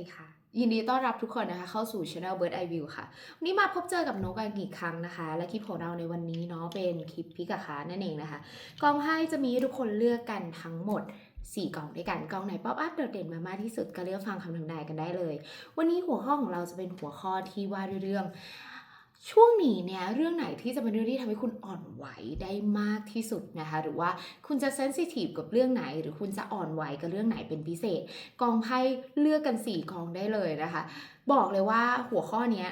ดีค่ะ ยินดีต้อนรับทุกคนนะคะ เข้าสู่ Channel Bird Eye View ค่ะ วันนี้มาพบเจอกับนกกันอีกครั้งนะคะ และคลิปของเราในวันนี้เนาะเป็นคลิปพิกาคานั่นเองนะคะ กองให้จะมีทุกคนเลือกกันทั้งหมด 4 กล่องด้วยกันกล่องไหนป๊อปอัพโดดเด่นมามากที่สุดก็เลือกฟังคำทำนายกันได้เลย วันนี้หัวข้อของเราจะเป็นหัวข้อที่ว่าด้วยเรื่อง ช่วงนี้เนี่ยเรื่องไหนที่จะเป็นเรื่องที่ทำให้คุณอ่อนไหวได้มากที่สุดนะคะ หรือว่าคุณจะเซนซิทีฟกับเรื่องไหน หรือคุณจะอ่อนไหวกับเรื่องไหนเป็นพิเศษ กองไพ่เลือกกัน 4 กองได้เลยนะคะ บอกเลยว่าหัวข้อเนี้ย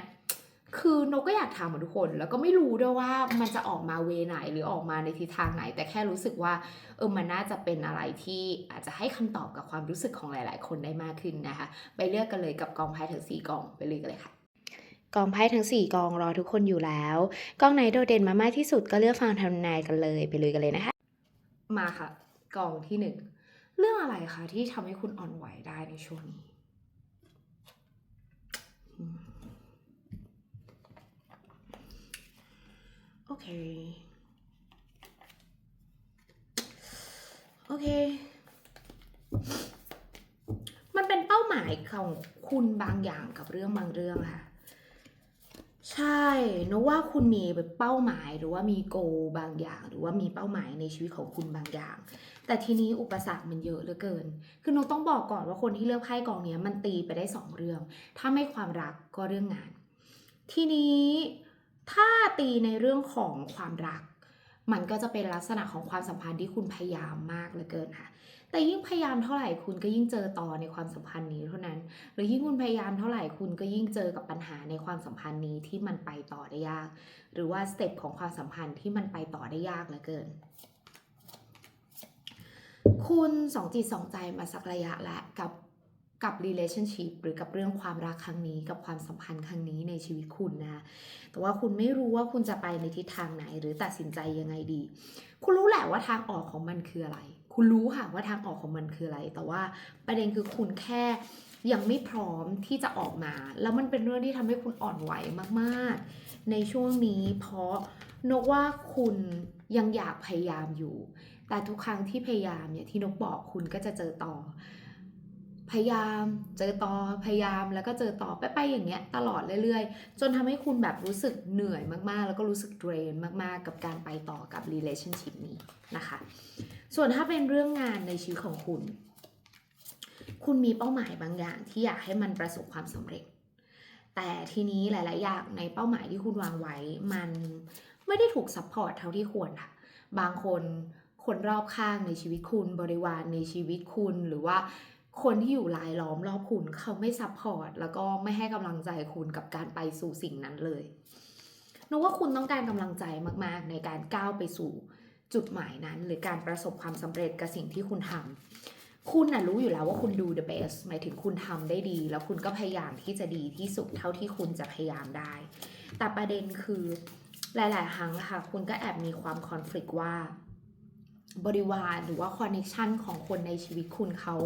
คือนกก็อยากถามทุกคน แล้วก็ไม่รู้ด้วยว่ามันจะออกมาเวไหนหรือออกมาในทิศทางไหน แต่แค่รู้สึกว่าเออมันน่าจะเป็นอะไรที่อาจจะให้คำตอบกับความรู้สึกของหลาย ๆ คนได้มากขึ้นนะคะ ไปเลือกกันเลยกับกองไพ่ทั้งสี่กองไปเลยกันเลยค่ะ กองไพ่ทั้ง 4 กองรอทุกคนอยู่แล้ว กองไหนโดดเด่นมามากที่สุดก็เลือกฟังทำนายกันเลยไปเลยกันเลยนะคะ มาค่ะ กองที่หนึ่งเรื่องอะไรคะที่ทำให้คุณอ่อนไหวได้ในช่วงนี้โอเค โอเค มันเป็นเป้าหมายของคุณบางอย่างกับเรื่องบางเรื่องค่ะ ใช่นกว่าคุณมีแบบเป้าหมายหรือว่ามีโกบางอย่าง หรือว่ามีเป้าหมายในชีวิตของคุณบางอย่าง แต่ทีนี้อุปสรรคมันเยอะเหลือเกิน คือนกต้องบอกก่อนว่าคนที่เลือกไพ่กองนี้มันตีไปได้สองเรื่อง ถ้าไม่ความรักก็เรื่องงาน ทีนี้ถ้าตีในเรื่องของความรัก มันก็จะเป็นลักษณะของความสัมพันธ์ที่คุณพยายามมากเหลือเกินค่ะ แต่ยิ่งพยายามเท่าไหร่คุณก็ยิ่งเจอต่อในความสัมพันธ์นี้เท่านั้น หรือยิ่งคุณพยายามเท่าไหร่คุณก็ยิ่งเจอกับปัญหาในความสัมพันธ์นี้ที่มันไปต่อได้ยาก หรือว่าสเต็ปของความสัมพันธ์ที่มันไปต่อได้ยากเหลือเกิน คุณสองจิตสองใจมาสักระยะแล้วกับ กับ relationship หรือกับเรื่องความรักครั้งนี้กับความสัมพันธ์ครั้งนี้ในชีวิตคุณนะแต่ว่าคุณไม่รู้ว่าคุณจะไปในทิศทางไหน หรือตัดสินใจยังไงดี คุณรู้แหละว่าทางออกของมันคืออะไร คุณรู้ค่ะว่าทางออกของมันคืออะไร แต่ว่าประเด็นคือคุณแค่ยังไม่พร้อมที่จะออกมา แล้วมันเป็นเรื่องที่ทำให้คุณอ่อนไหวมากๆ ในช่วงนี้ เพราะนกว่าคุณยังอยากพยายามอยู่ แต่ทุกครั้งที่พยายามเนี่ยที่นกบอกคุณก็จะเจอต่อ พยายามเจอต่อพยายามแล้วก็เจอต่อไปไปอย่างเงี้ยตลอดเรื่อยๆ จนทำให้คุณแบบรู้สึกเหนื่อยมากๆ แล้วก็รู้สึกเดรนมากๆ กับการไปต่อกับ relationship นี้นะคะ ส่วนถ้าเป็นเรื่องงานในชีวิตของคุณ คุณมีเป้าหมายบางอย่างที่อยากให้มันประสบความสำเร็จ แต่ทีนี้หลาย ๆ อย่างในเป้าหมายที่คุณวางไว้ มันไม่ได้ถูกซัพพอร์ตเท่าที่ควรค่ะบางคนคนรอบข้างในชีวิตคุณบริวารในชีวิตคุณหรือว่า คนที่อยู่รายล้อมรอบคุณเขาไม่ซัพพอร์ตแล้วก็ไม่ให้กำลังใจคุณกับการไปสู่สิ่งนั้นเลยนึกว่าคุณต้องการกำลังใจมากๆ ในการก้าวไปสู่จุดหมายนั้น หรือการประสบความสำเร็จกับสิ่งที่คุณทำคุณน่ะรู้อยู่แล้วว่าคุณดู the best หมายถึงคุณทำได้ดี แล้วคุณก็พยายามที่จะดีที่สุดเท่าที่คุณจะพยายามได้ แต่ประเด็นคือหลาย ๆ ครั้งค่ะ คุณก็แอบมีความคอน FLICT ว่า บริวารหรือว่าคอนเน c ชันของคนในชีวิตคุณเขา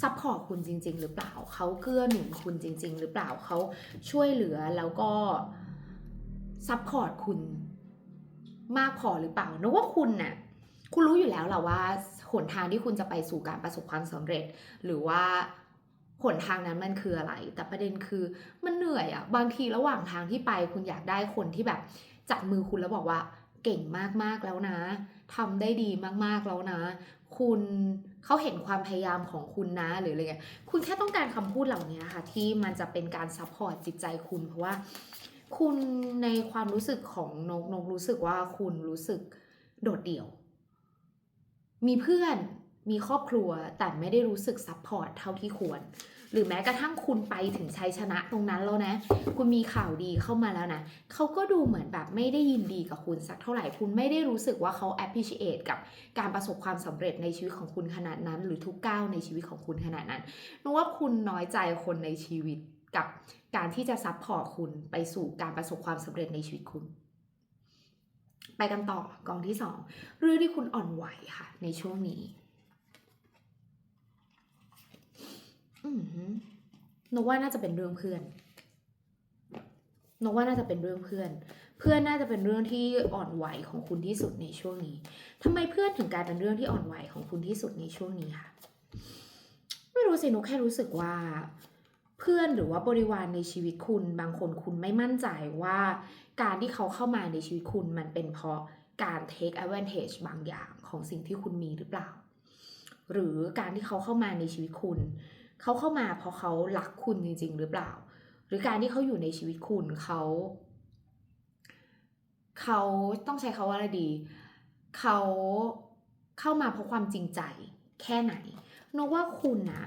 ซัพพอร์ตคุณจริง ๆ หรือเปล่าเขาเกื้อหนุนคุณจริง ๆ หรือเปล่าเขาช่วยเหลือแล้วก็ซัพพอร์ตคุณมากพอหรือเปล่านึกว่าคุณน่ะคุณรู้อยู่แล้วแหละว่าหนทางที่คุณจะไปสู่การประสบความสำเร็จ หรือว่าหนทางนั้นมันคืออะไร แต่ประเด็นคือมันเหนื่อยอะบางทีระหว่างทางที่ไปคุณอยากได้คนที่แบบจับมือคุณแล้วบอกว่าเก่งมากๆแล้วนะ ทำได้ดีมากๆแล้วนะ คุณเขาเห็นความพยายามของคุณนะหรืออะไรเงี้ยคุณแค่ต้องการคำพูดเหล่านี้ค่ะที่มันจะเป็นการซัพพอร์ตจิตใจคุณ เพราะว่าคุณในความรู้สึกของนกนกรู้สึกว่าคุณรู้สึกโดดเดี่ยว มีเพื่อนมีครอบครัวแต่ไม่ได้รู้สึกซัพพอร์ตเท่าที่ควร หรือแม้กระทั่งคุณไปถึงชัยชนะตรงนั้นแล้วนะ คุณมีข่าวดีเข้ามาแล้วนะเขาก็ดูเหมือนแบบไม่ได้ยินดีกับคุณสักเท่าไหร่คุณไม่ได้รู้สึกว่าเขา appreciate กับการประสบความสำเร็จในชีวิตของคุณขนาดนั้น หรือทุกก้าวในชีวิตของคุณขนาดนั้นนึกว่าคุณน้อยใจคนในชีวิตกับการที่จะซัพพอร์ตคุณไปสู่การประสบความสำเร็จในชีวิตคุณไปกันต่อกองที่สองเรื่องที่คุณอ่อนไหวค่ะในช่วงนี้ อืมฮึ นกว่าน่าจะเป็นเรื่องเพื่อนนกว่าน่าจะเป็นเรื่องเพื่อน เพื่อนน่าจะเป็นเรื่องที่อ่อนไหวของคุณที่สุดในช่วงนี้ทำไมเพื่อนถึงกลายเป็นเรื่องที่อ่อนไหวของคุณที่สุดในช่วงนี้ค่ะไม่รู้สินกแค่รู้สึกว่า เพื่อนหรือว่าบริวารในชีวิตคุณ บางคนคุณไม่มั่นใจว่า การที่เขาเข้ามาในชีวิตคุณมันเป็นเพราะการ take advantage บางอย่างของสิ่งที่คุณมีหรือเปล่า หรือการที่เขาเข้ามาในชีวิตคุณ เขาเข้ามาเพราะเขารักคุณจริง ๆ หรือเปล่า หรือการที่เขาอยู่ในชีวิตคุณเขาเขาต้องใช้คาว่าอะไรดี เขาเข้ามาเพราะความจริงใจแค่ไหนนกว่าคุณนะ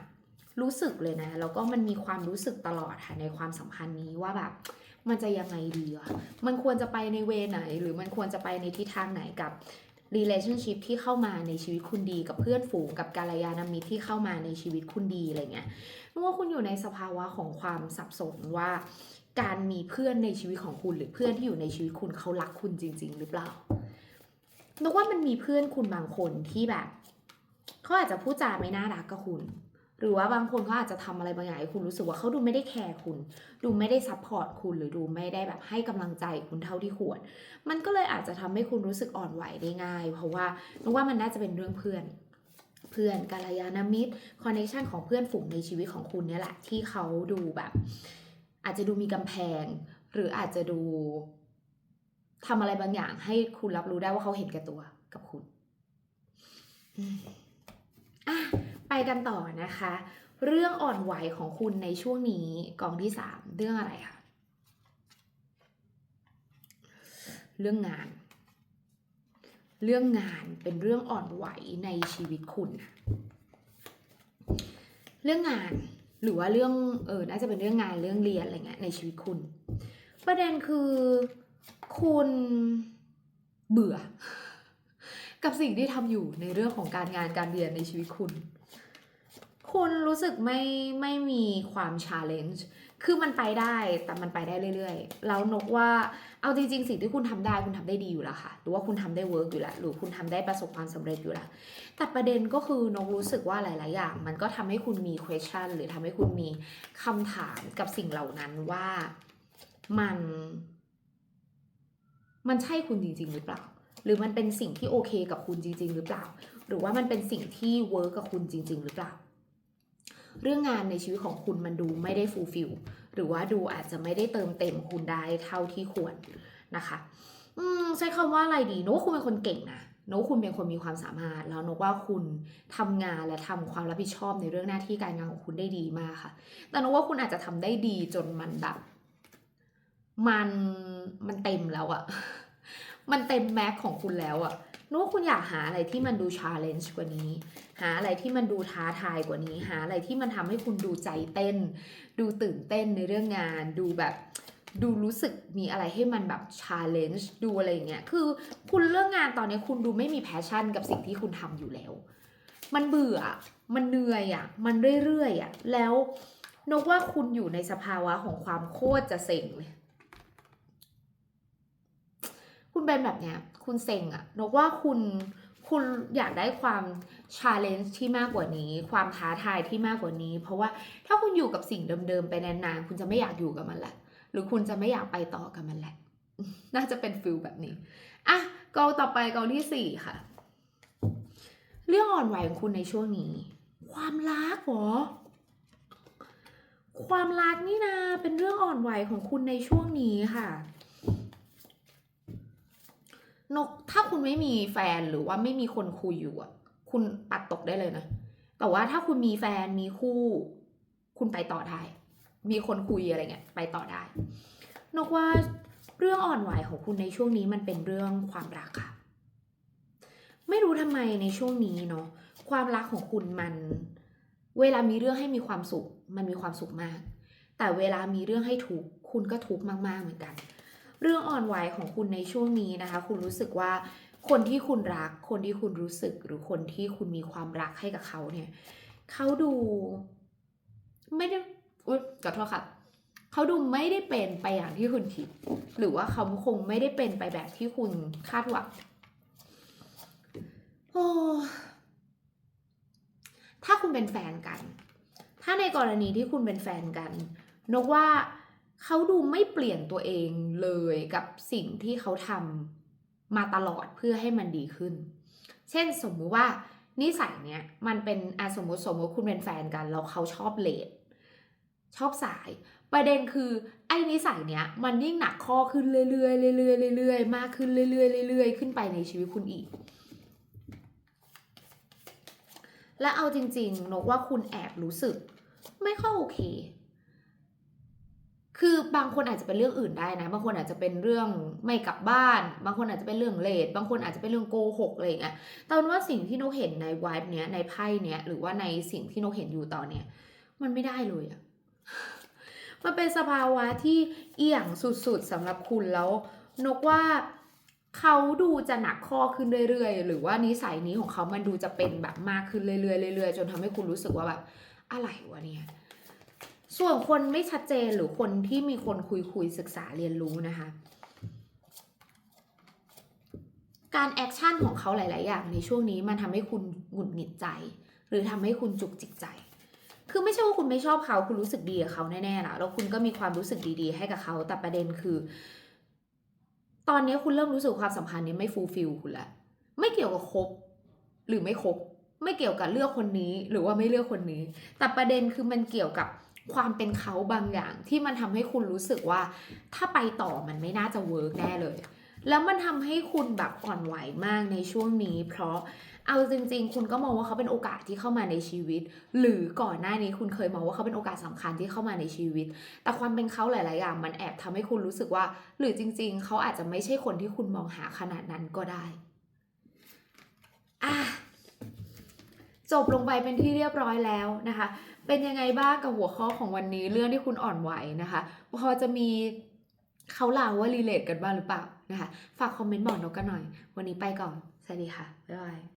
รู้สึกเลยนะแล้วก็มันมีความรู้สึกตลอดค่ะในความสัมพันธ์นี้ว่าแบบมันจะยังไงดีอะมันควรจะไปในเวไหน หรือมันควรจะไปในทิศทางไหนกับ relationship ที่เข้ามาในชีวิตคุณดี กับเพื่อนฝูงกับกาลยานามิตรที่เข้ามาในชีวิตคุณดีอะไรเงี้ยนึกว่าคุณอยู่ในสภาวะของความสับสนว่า การมีเพื่อนในชีวิตของคุณหรือเพื่อนที่อยู่ในชีวิตคุณเขารักคุณจริง ๆ หรือเปล่านึกว่ามันมีเพื่อนคุณบางคนที่แบบเขาอาจจะพูดจาไม่น่ารักกับคุณ หรือว่าบางคนเขาอาจจะทำอะไรบางอย่างให้คุณรู้สึกว่าเขาดูไม่ได้แคร์คุณ ดูไม่ได้ซัพพอร์ตคุณหรือดูไม่ได้แบบให้กำลังใจคุณเท่าที่ควร มันก็เลยอาจจะทำให้คุณรู้สึกอ่อนไหวได้ง่าย เพราะว่านึกว่ามันน่าจะเป็นเรื่องเพื่อน เพื่อนกาลยานามิตรคอนเนคชันของเพื่อนฝูงในชีวิตของคุณเนี่ยแหละ ที่เขาดูแบบ อาจจะดูมีกำแพง หรืออาจจะดูทำอะไรบางอย่างให้คุณรับรู้ได้ว่าเขาเห็นแก่ตัวกับคุณอะ ไปกันต่อนะคะ เรื่องอ่อนไหวของคุณในช่วงนี้กองที่สามเรื่องอะไรคะเรื่องงาน เรื่องงานเป็นเรื่องอ่อนไหวในชีวิตคุณ เรื่องงานหรือว่าเรื่องเออน่าจะเป็นเรื่องงานเรื่องเรียนอะไรเงี้ยในชีวิตคุณ ประเด็นคือคุณเบื่อ กับสิ่งที่ทำอยู่ในเรื่องของการงานการเรียนในชีวิตคุณ คุณรู้สึกไม่ไม่มีความชาเลนจ์คือมันไปได้แต่มันไปได้เรื่อยๆ แล้วนกว่าเอาจริงๆ สิ่งที่คุณทำได้คุณทำได้ดีอยู่แล้วค่ะ หรือว่าคุณทำได้เวิร์กอยู่แล้วหรือคุณทำได้ประสบความสำเร็จอยู่แล้ว แต่ประเด็นก็คือนกรู้สึกว่าหลายๆอย่าง มันก็ทำให้คุณมี question หรือทำให้คุณมีคำถามกับสิ่งเหล่านั้นว่ามัน มันใช่คุณจริงๆ หรือเปล่า หรือมันเป็นสิ่งที่โอเคกับคุณจริง ๆ หรือเปล่า หรือว่ามันเป็นสิ่งที่เวิร์กกับคุณจริง ๆ หรือเปล่า เรื่องงานในชีวิตของคุณมันดูไม่ได้ฟูลฟิลหรือว่าดูอาจจะไม่ได้เติมเต็มคุณได้เท่าที่ควรนะคะอืมใช้คำว่าอะไรดีโนกคุณเป็นคนเก่งนะโนกคุณเป็นคนมีความสามารถ แล้วโนกว่าคุณทำงานและทำความรับผิดชอบในเรื่องหน้าที่การงานของคุณได้ดีมากค่ะ แต่โนกว่าคุณอาจจะทำได้ดีจนมันแบบมันมันเต็มแล้วอะมันเต็มแม็กของคุณแล้วอะ นกว่าคุณอยากหาอะไรที่มันดูชาเลนจ์กว่านี้ หาอะไรที่มันดูท้าทายกว่านี้ หาอะไรที่มันทำให้คุณดูใจเต้น ดูตื่นเต้นในเรื่องงาน ดูแบบดูรู้สึกมีอะไรให้มันแบบชาเลนจ์ดูอะไรอย่างเงี้ย คือคุณเรื่องงานตอนนี้คุณดูไม่มีแพชชั่นกับสิ่งที่คุณทำอยู่แล้ว มันเบื่อ มันเหนื่อยอะ มันเรื่อยๆอะ แล้วนกว่าคุณอยู่ในสภาวะของความโคตรจะเซ็งเลย คุณเป็นแบบเนี้ย คุณเซ็งอะนกว่าคุณคุณอยากได้ความชาเลนจ์ที่มากกว่านี้ ความท้าทายที่มากกว่านี้ เพราะว่าถ้าคุณอยู่กับสิ่งเดิมๆไปนานๆคุณจะไม่อยากอยู่กับมันแหละ หรือคุณจะไม่อยากไปต่อกับมันแหละ น่าจะเป็นฟิลแบบนี้อะกอต่อไปกอที่สี่ค่ะ เรื่องอ่อนไหวของคุณในช่วงนี้ ความรักเหรอความรักนี่นะเป็นเรื่องอ่อนไหวของคุณในช่วงนี้ค่ะ นกถ้าคุณไม่มีแฟนหรือว่าไม่มีคนคุยอยู่อะ คุณปัดตกได้เลยนะ แต่ว่าถ้าคุณมีแฟนมีคู่ คุณไปต่อได้ มีคนคุยอะไรเงี้ยไปต่อได้ นกว่าเรื่องอ่อนไหวของคุณในช่วงนี้มันเป็นเรื่องความรักค่ะ ไม่รู้ทำไมในช่วงนี้เนาะความรักของคุณมัน เวลามีเรื่องให้มีความสุข มันมีความสุขมาก แต่เวลามีเรื่องให้ทุกข์คุณก็ทุกข์มาก ๆ เหมือนกัน เรื่องอ่อนไหวของคุณในช่วงนี้นะคะ คุณรู้สึกว่าคนที่คุณรัก คนที่คุณรู้สึกหรือคนที่คุณมีความรักให้กับเขาเนี่ยเขาดู ไม่ได้อุ๊ยขอโทษค่ะเขาดูไม่ได้เป็นไปอย่างที่คุณคิด หรือว่าเขาคงไม่ได้เป็นไปแบบที่คุณคาดหวังโอ้ถ้าคุณเป็นแฟนกัน ถ้าในกรณีที่คุณเป็นแฟนกันนกว่า เขาดูไม่เปลี่ยนตัวเองเลยกับสิ่งที่เขาทำมาตลอดเพื่อให้มันดีขึ้น เช่นสมมุติว่านิสัยเนี้ยมันเป็นอสมมติสมมติคุณเป็นแฟนกันแล้วเขาชอบเลทชอบสาย ประเด็นคือไอ้นิสัยเนี้ยมันยิ่งหนักข้อขึ้นเรื่อยๆเรื่อยๆเรื่อยๆมากขึ้นเรื่อยๆเรื่อยๆขึ้นไปในชีวิตคุณอีก และเอาจริงๆนกว่าคุณแอบรู้สึก ไม่ค่อยโอเค คือบางคนอาจจะเป็นเรื่องอื่นได้นะ บางคนอาจจะเป็นเรื่องไม่กลับบ้าน บางคนอาจจะเป็นเรื่องเลทบางคนอาจจะเป็นเรื่องโกหกอะไรอย่างเงี้ยแต่เป็นว่าสิ่งที่นกเห็นในวายเนี้ยในไพ่เนี้ยหรือว่าในสิ่งที่นกเห็นอยู่ตอนเนี้ยมันไม่ได้เลยอะมันเป็นสภาวะที่เอี่ยงสุดๆสำหรับคุณแล้ว นกว่าเขาดูจะหนักข้อขึ้นเรื่อยๆ หรือว่านิสัยนี้ของเขามันดูจะเป็นแบบมากขึ้นเรื่อยๆเรื่อยๆจนทำให้คุณรู้สึกว่าแบบอะไรวะเนี่ย ส่วนคนไม่ชัดเจนหรือคนที่มีคนคุยคุยศึกษาเรียนรู้นะคะ การแอคชั่นของเขาหลาย ๆ อย่างในช่วงนี้มันทำให้คุณหงุดหงิดใจ หรือทำให้คุณจุกจิกใจ คือไม่ใช่ว่าคุณไม่ชอบเขาคุณรู้สึกดีกับเขาแน่ๆนะแล้วคุณก็มีความรู้สึกดีๆ ให้กับเขาแต่ประเด็นคือ ตอนนี้คุณเริ่มรู้สึกความสัมพันธ์นี้ไม่ฟูลฟิลคุณละไม่เกี่ยวกับคบหรือไม่คบไม่เกี่ยวกับเลือกคนนี้หรือว่าไม่เลือกคนนี้ แต่ประเด็นคือมันเกี่ยวกับ ความเป็นเขาบางอย่างที่มันทำให้คุณรู้สึกว่า ถ้าไปต่อมันไม่น่าจะเวิร์กแน่เลย แล้วมันทำให้คุณแบบอ่อนไหวมากในช่วงนี้ เพราะเอาจริง ๆ คุณก็มองว่าเขาเป็นโอกาสที่เข้ามาในชีวิต หรือก่อนหน้านี้คุณเคยมองว่าเขาเป็นโอกาสสำคัญที่เข้ามาในชีวิต แต่ความเป็นเขาหลาย ๆ อย่าง มันแอบทำให้คุณรู้สึกว่า หรือจริง ๆ เขาอาจจะไม่ใช่คนที่คุณมองหาขนาดนั้นก็ได้อะ จบลงไปเป็นที่เรียบร้อยแล้วนะคะ เป็นยังไงบ้างกับหัวข้อของวันนี้เรื่องที่คุณอ่อนไหวนะคะ พอจะมีเขาเล่าว่ารีเลทกันบ้างหรือเปล่านะคะ ฝากคอมเมนต์บอกนกกันหน่อย วันนี้ไปก่อน สวัสดีค่ะ บ๊ายบาย